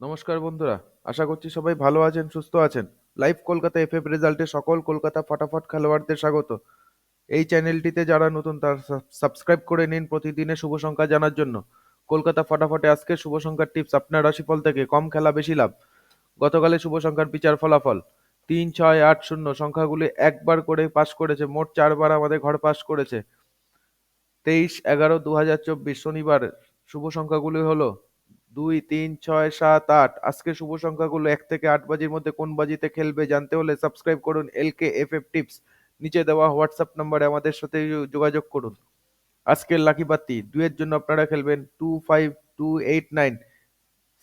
নমস্কার বন্ধুরা, আশা করছি সবাই ভালো আছেন, সুস্থ আছেন। লাইভ কলকাতা এফএফ রেজাল্টে সকল কলকাতা ফটাফট খেলোয়াড়দের স্বাগত। এই চ্যানেলটিতে যারা নতুন, তার সাবস্ক্রাইব করে নিন প্রতিদিনের শুভ সংখ্যা জানার জন্য। কলকাতা ফটাফটে আজকে শুভ সংখ্যার টিপস আপনার রাশিফল থেকে কম খেলা বেশি লাভ। গতকালে শুভ সংখ্যার বিচার ফলাফল, তিন, ছয়, আট, শূন্য, সংখ্যাগুলি একবার করে পাশ করেছে, মোট চারবার আমাদের ঘর পাশ করেছে। তেইশ, এগারো দু হাজার চব্বিশ, শনিবার, শুভ সংখ্যাগুলি হলো দুই, তিন, ছয়, সাত, আট। আজকে শুভ সংখ্যাগুলো এক থেকে আট বাজির মধ্যে কোন বাজিতে খেলবে জানতে হলে সাবস্ক্রাইব করুন এলকে এফ এফ টিপস। নিচে দেওয়া হোয়াটসঅ্যাপ নম্বরে আমাদের সাথে যোগাযোগ করুন। আজকের লাকি বাতি দুয়ের জন্য আপনারা খেলবেন two five two eight nine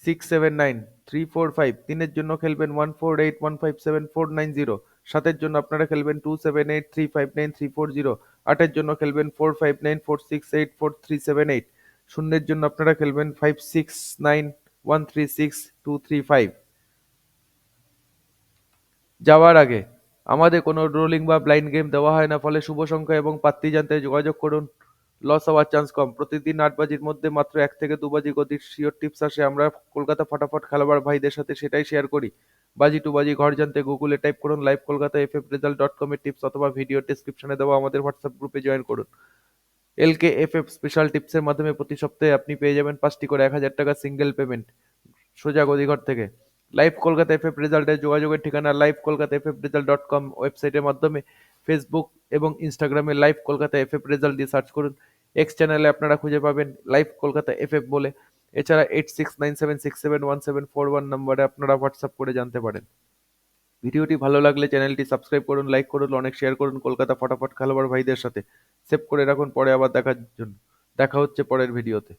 six seven nine three four five তিনের জন্য খেলবেন one four eight one five seven four nine zero সাতের জন্য আপনারা খেলবেন two seven eight three five nine three four zero আটের জন্য খেলবেন four five nine four six eight four three seven eight শূন্যের জন্য আপনারা খেলবেন five six nine one three six two three five যাওয়ার আগে, আমাদের কোনো রোলিং বা ব্লাইন্ড গেম দেওয়া হয় না, ফলে শুভ সংখ্যা এবং পাত্রী জানতে যোগাযোগ করুন। লস হওয়ার চান্স কম। প্রতিদিন আট বাজির মধ্যে মাত্র এক থেকে দু বাজি গতির শিওর টিপস আসে। আমরা কলকাতা ফটাফট খেলোয়াড় ভাইদের সাথে সেটাই শেয়ার করি। বাজি টু বাজি ঘর জানতে গুগলে টাইপ করুন live Kolkata F F result dot কমের টিপস অথবা ভিডিও ডিসক্রিপশনে দেওয়া আমাদের হোয়াটসঅ্যাপ গ্রুপে জয়েন করুন। এলকে এফ এফ স্পেশাল টিপসের মাধ্যমে প্রতি সপ্তাহে আপনি পেয়ে যাবেন পাঁচটি করে এক হাজার টাকা সিঙ্গেল পেমেন্ট সোজা গদিঘর থেকে। লাইভ কলকাতা এফ এফ রেজাল্টের যোগাযোগের ঠিকানা live Kolkata F F result dot com ওয়েবসাইটের মাধ্যমে ফেসবুক এবং ইনস্টাগ্রামে live Kolkata F F result দিয়ে সার্চ করুন। এক্স চ্যানেলে আপনারা খুঁজে পাবেন লাইভ কলকাতা এফ এফ বলে। এছাড়া eight six nine seven six seven one seven four one নম্বরে আপনারা হোয়াটসঅ্যাপ করে জানতে পারেন। ভিডিওটি ভালো লাগলে চ্যানেলটি সাবস্ক্রাইব করুন, লাইক করুন, অনেক শেয়ার করুন, কলকাতা ফটাফট খেলোয়াড় ভাইদের সাথে। সেভ করে রাখুন, পরে আবার দেখার জন্য। দেখা হচ্ছে পরের ভিডিওতে।